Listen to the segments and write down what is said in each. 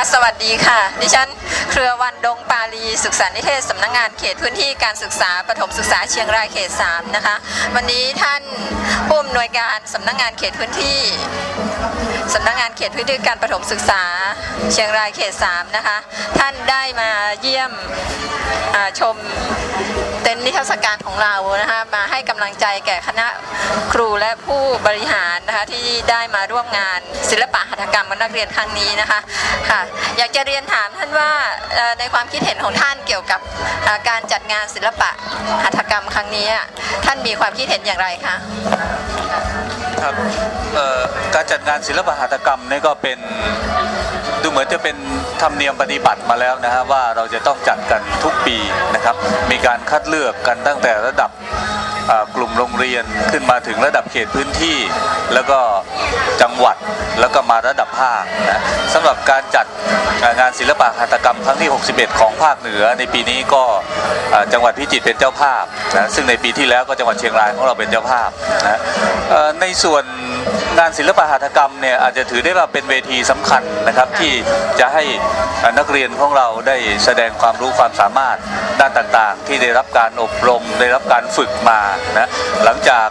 ค่ะสวัสดีค่ะ ดิฉัน เครือวันดงปาลีศึกษานิเทศสำนักงานเขตพื้นที่การศึกษาประถมศึกษาเชียงรายเขต 3 นะคะ วันนี้ท่านผู้อำนวยการสำนักงานเขตพื้นที่สำนักงานเขตพื้นที่การประถมศึกษา เชียงรายเขต3นะคะ ท่านได้มาเยี่ยมชมเต็นท์นิทรรศการของเรานะคะมาให้กำลังใจแก่คณะครูและผู้บริหารนะคะที่ได้มาร่วมงานศิลปะหัตถกรรมของนักเรียนครั้งนี้นะคะค่ะอยากจะเรียนถามท่านว่าในความคิดเห็นของท่านเกี่ยวกับการจัดงานศิลปะหัตถกรรมครั้งนี้ ท่านมีความคิดเห็นอย่างไรคะครับการจัดงานศิลปหัตถกรรมนี่ก็เป็น ดูเหมือนจะเป็นธรรมเนียมปฏิบัติมาแล้วนะฮะว่าเราจะต้องจัดกันทุกปีนะครับ มีการคัดเลือกกันตั้งแต่ระดับกลุ่มโรงเรียนขึ้นมาถึงระดับเขตพื้นที่ แล้วก็จังหวัดแล้วก็มาระดับภาคนะสำหรับการจัดงานศิลปะหัตถกรรมครั้งที่ 61 ของภาคเหนือ ในปีนี้ก็จังหวัดพิจิตรเป็นเจ้าภาพนะซึ่งในปีที่แล้วก็จังหวัดเชียงรายของเราเป็นเจ้าภาพนะในส่วน งานศิลปหัตถกรรมเนี่ยอาจจะถือได้ว่าเป็นเวทีสำคัญนะครับที่จะให้นักเรียนของเราได้แสดงความรู้ความสามารถด้านต่างๆ ที่ได้รับการอบรม ได้รับการฝึกมานะหลังจาก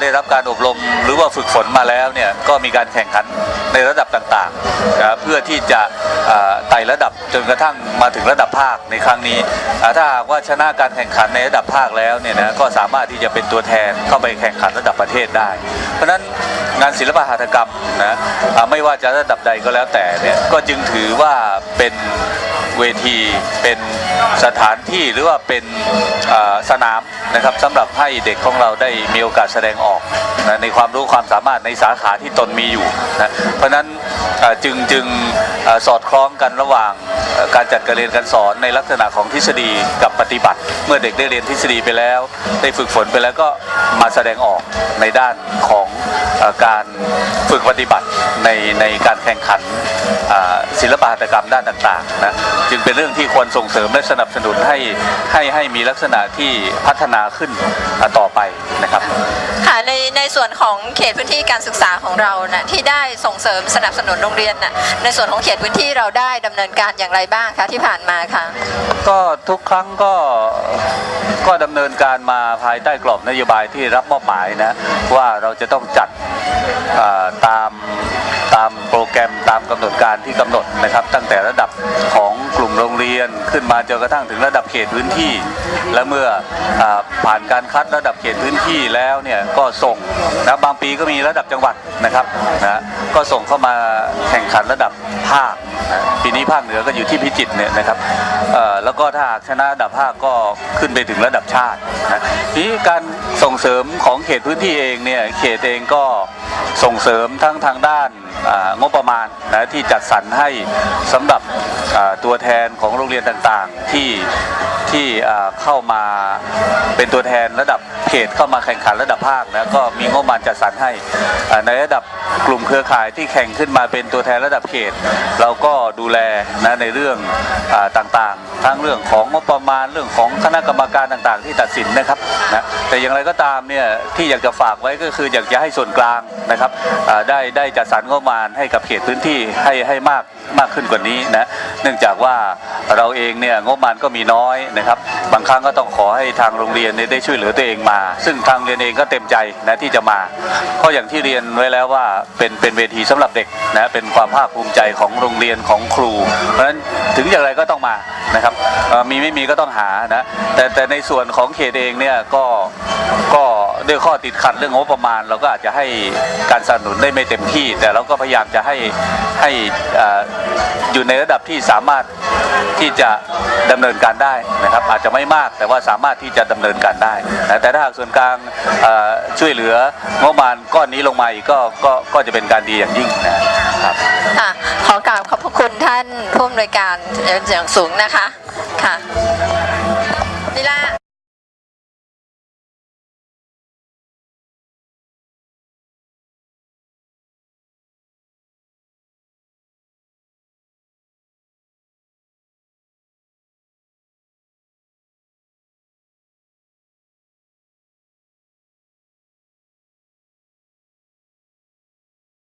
ได้รับการอบรมหรือว่าฝึกฝนมาแล้วเนี่ยก็มีการแข่งขันในระดับต่างๆ เพื่อที่จะไต่ระดับ จนกระทั่งมาถึงระดับภาคในครั้งนี้ ถ้าหากว่าชนะการแข่งขันในระดับภาคแล้วเนี่ยนะก็สามารถที่จะเป็นตัวแทนเข้าไปแข่งขันระดับประเทศได้ เพราะฉะนั้นงานศิลปหัตถกรรมนะไม่ว่าจะระดับใดก็แล้วแต่เนี่ยก็จึงถือว่าเป็นเวทีเป็นสถานที่หรือว่าเป็นสนาม นะครับสำหรับให้เด็กของเราได้มีโอกาสแสดงออกนะในความรู้ความสามารถในสาขาที่ตนมีอยู่นะเพราะนั้นจึงจึงอสอดคล้องกันระหว่างการจัดการเรียนการสอนในลักษณะของทฤษฎีกับปฏิบัติ เมื่อเด็กได้เรียนทฤษฎีไปแล้ว ได้ฝึกฝนไปแล้วก็มาแสดงออกในด้านของ การฝึกปฏิบัติในในการแข่งขันอ่าศิลปหัตถกรรมด้านต่างๆนะจึงเป็นเรื่องที่ควรส่งเสริมและสนับสนุนให้ให้ให้มีลักษณะที่พัฒนาขึ้นอ่าต่อไปนะครับค่ะในในส่วนของเขตพื้นที่การศึกษาของเรานะที่ได้ส่งเสริมสนับสนุนโรงเรียนนะในส่วนของเขตพื้นที่เราได้ดำเนินการอย่างไรบ้างคะที่ผ่านมาค่ะก็ทุกครั้งก็ ก็ดำเนินการมาภายใต้กรอบนโยบายที่รับมอบหมายนะว่าเราจะต้องจัดตามตามโปรแกรมตามกำหนดการที่กำหนดนะครับ ตั้งแต่ระดับของกลุ่มโรงเรียนขึ้นมาจนกระทั่งถึงระดับเขตพื้นที่และเมื่ออผ่านการคัดระดับเขตพื้นที่แล้วเนี่ยก็ส่งนะบางปีก็มีระดับจังหวัดนะครับนะก็ส่งเข้ามาแข่งขันระดับภาคนะปีนี้ภาคเหนือก็อยู่ที่พิจิตรเนี่ยนะครับแล้วก็ถ้าชนะระดับภาคก็ขึ้นไปถึงระดับชาตินะทีนี้การส่งเสริมของเขตพื้นที่เองเนี่ยเขตเองก็ส่งเสริมทั้งทางด้านงบประมาณนะที่จัดสรรให้สำหรับตัวแทนของโรงเรียนต่างๆที่ที่เข้ามาเป็นตัวแทนระดับเขตเข้ามาแข่งขันระดับภาคนะก็มีงบประมาณจัดสรรให้ในระดับกลุ่มเครือข่ายที่แข่งขึ้นมาเป็นตัวแทนระดับเขต เราก็ดูแลนะในเรื่องอต่างๆ ทั้งเรื่องของงบประมาณเรื่องของคณะกรรมการต่างๆ ที่ตัดสินนะครับนะแต่อย่างไรก็ตามเนี่ยที่อยากจะฝากไว้ก็คืออยากจะให้ส่วนกลางนะครับได้ได้จัดสรรงบประมาณให้กับเขตพื้นที่ให้ให้มากมากขึ้นกว่านี้นะเนื่องจากว่าเราเองเนี่ยงบประมาณก็มีน้อยนะครับบางครั้งก็ต้องขอให้ทางโรงเรียนเนี่ยได้ช่วยเหลือตัวเองมา ซึ่งทางเรียนเองก็เต็มใจนะที่จะมา เพราะอย่างที่เรียนไว้แล้วว่าเป็นเป็นเวทีสำหรับเด็กนะเป็นความภาคภูมิใจของโรงเรียนของครู เพราะฉะนั้นถึงอย่างไรก็ต้องมานะครับมีไม่มีก็ต้องหานะแต่แต่ในส่วนของเขตเองเนี่ยก็ก็ ด้วยข้อติดขัดเรื่องงบประมาณ เราก็อาจจะให้การสนับสนุนได้ไม่เต็มที่ แต่เราก็พยายามจะให้ให้อยู่ในระดับที่สามารถที่จะดำเนินการได้นะครับ อาจจะไม่มากแต่ว่าสามารถที่จะดำเนินการได้นะแต่ถ้าหากส่วนกลางช่วยเหลืองบประมาณก้อนนี้ลงมาอีกก็ก็ก็จะเป็นการดีอย่างยิ่งนะครับขอกราบขอบพระคุณท่านผู้อำนวยการอย่างสูงนะคะค่ะ